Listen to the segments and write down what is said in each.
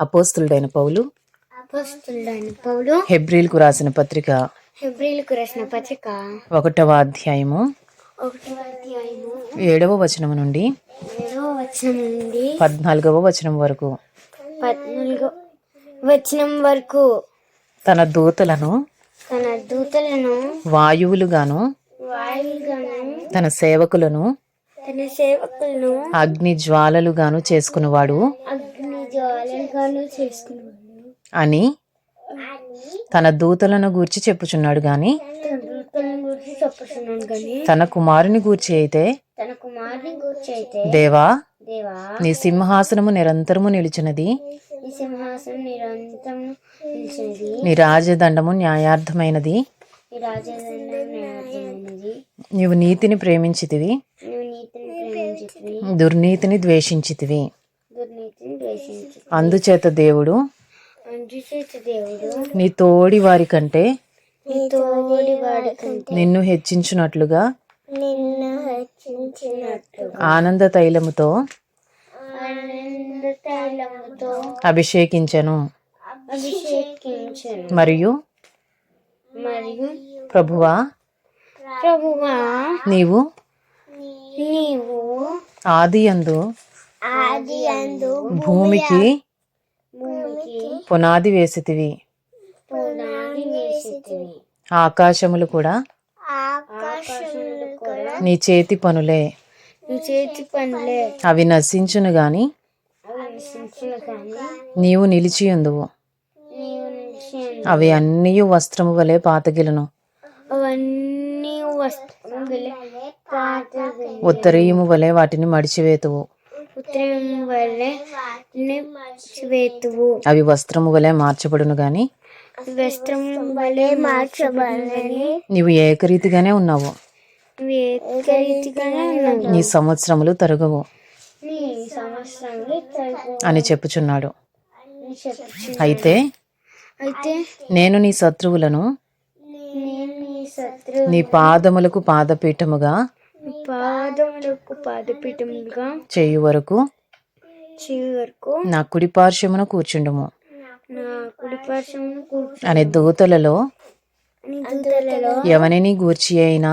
అపోస్తులుడైన పౌలు. అపోస్తులుడైన పౌలు. హెబ్రిల్కు రాసిన పత్రిక. హెబ్రిలకు రాసిన పత్రిక. ఒకటవ అధ్యాయము. ఏడవ వచనం నుండి వచనం నుండి పద్నాలుగవ వచనం వరకు. పద్నాలుగో వచనం వరకు. తన దూతలను తన దూతలను వాయువులుగాను తన సేవకులను తన సేవకులను అగ్ని జ్వాలలుగాను చేసుకునేవాడు అని తన దూతలను గూర్చి చెప్పుచున్నాడు గాని తన కుమారుని గూర్చి అయితే దేవా నీ సింహాసనము నిరంతరము నిలిచినది. నీ రాజదండము న్యాయార్థమైనది. నీవు నీతిని ప్రేమించితివి. దుర్నీతిని ద్వేషించితివి. అందుచేత దేవుడు నీ తోడి వారి కంటే నిన్ను హెచ్చించినట్టు ఆనంద తైలముతో అభిషేకించెను. మరియు ప్రభువా ప్రభువా నీవు నీవు ఆది అందు భూమికి పునాది వేసితివి. పునాది వేసితివి. ఆకాశములు కూడా ఆకాశములు కూడా నీ చేతి పనులే. నీ చేతి పనులే. అవి నశించును గాని నీవు నిలిచియుందువు నిలిచి అవి అన్నీ వస్త్రము వలె పాతగిలను. ఉత్తరీయము వలె వాటిని మడిచివేతువు. ఉత్తరం అవి వస్త్రము వలె మార్చబడును గాని? వస్త్రం వలె మార్చబడని నీవు ఏకరీతిగానే ఉన్నావు. ఏకరీతిగానే ఉన్నావు. నీ సంవత్సరములు తరగవు. నీ అని చెప్పుచున్నాడు. అయితే అయితే నేను నీ శత్రువులను నీ పాదములకు పాదపీఠముగా పాదములకు పాదపీఠములుగా చేయు వరకు నా కుడి పార్శ్వమున కూర్చుండుము. నా కుడి పార్శ్వమున కూర్చొని అనే దూతలలో దూతలలో ఎవరిని గూర్చి అయినా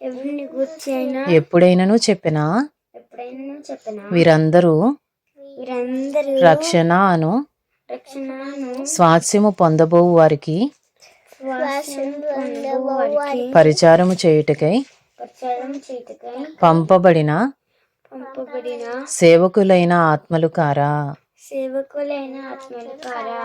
ఎవరిని గుర్చి అయినా ఎప్పుడైనాను చెప్పినా ఎప్పుడైనా చెప్పిన వీరందరూ వీరందరూ రక్షణ అను రక్షణను స్వాస్యము పొందబోవు వారికి పరిచారము చేయుటకై పంపబడిన? పంపబడిన. సేవకులైన ఆత్మలు కారా? సేవకులైన ఆత్మలు కారా?